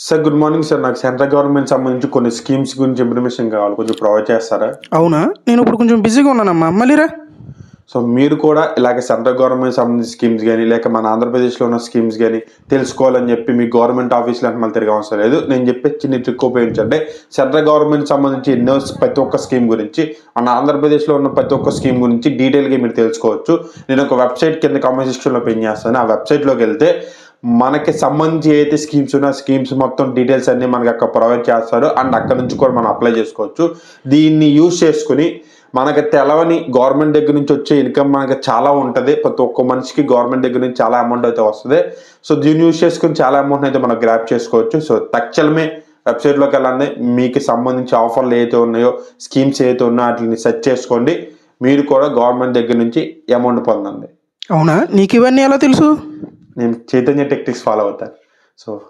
Sir good morning sir నాకు central government సంబంధించి కొన్ని స్కీమ్స్ గురించి ఇన్ఫర్మేషన్ కావాలి. కొంచెం ప్రొవైడ్ చేస్తారా? అవునా? నేను ఇప్పుడు కొంచెం బిజీగా ఉన్నానమ్మా. మళ్ళీరా సో మీరు కూడా ఇలాగ సెంట్రల్ గవర్నమెంట్ సంబంధించిన స్కీమ్స్ కానీ లేక మన ఆంధ్రప్రదేశ్లో ఉన్న స్కీమ్స్ కానీ తెలుసుకోవాలని చెప్పి మీ గవర్నమెంట్ ఆఫీస్లో అంటే మళ్ళీ తిరిగి అవసరం లేదు. నేను చెప్పే చిన్న ట్రిక్ ఉపయోగించండి. సెంట్రల్ గవర్నమెంట్ సంబంధించి ఎన్నో ప్రతి ఒక్క స్కీమ్ గురించి మన ఆంధ్రప్రదేశ్లో ఉన్న ప్రతి ఒక్క స్కీమ్ గురించి డీటెయిల్గా మీరు తెలుసుకోవచ్చు. నేను ఒక వెబ్సైట్ కింద కామెంట్ సెక్షన్లో పెన్ చేస్తాను. ఆ వెబ్సైట్లోకి వెళ్తే మనకి సంబంధించి అయితే స్కీమ్స్ ఉన్నా స్కీమ్స్ మొత్తం డీటెయిల్స్ అన్ని మనకి అక్కడ ప్రొవైడ్ చేస్తారు. అండ్ అక్కడ నుంచి కూడా మనం అప్లై చేసుకోవచ్చు. దీన్ని యూజ్ చేసుకుని మనకి తెలవని గవర్నమెంట్ దగ్గర నుంచి వచ్చే ఇన్కమ్ మనకి చాలా ఉంటుంది. ప్రతి ఒక్క మనిషికి గవర్నమెంట్ దగ్గర నుంచి చాలా అమౌంట్ అయితే వస్తుంది. సో దీన్ని యూజ్ చేసుకుని చాలా అమౌంట్ అయితే మనం గ్రాప్ చేసుకోవచ్చు. సో తక్షణమే వెబ్సైట్లోకి వెళ్ళండి. మీకు సంబంధించి ఆఫర్లు ఏవైతే ఉన్నాయో స్కీమ్స్ ఏవైతే ఉన్నాయో వాటిని సెర్చ్ చేసుకోండి. మీరు కూడా గవర్నమెంట్ దగ్గర నుంచి అమౌంట్ పొందండి. అవునా? నీకు ఇవన్నీ ఎలా తెలుసు? నేను చైతన్య టెక్నిక్స్ ఫాలో అవుతాను. సో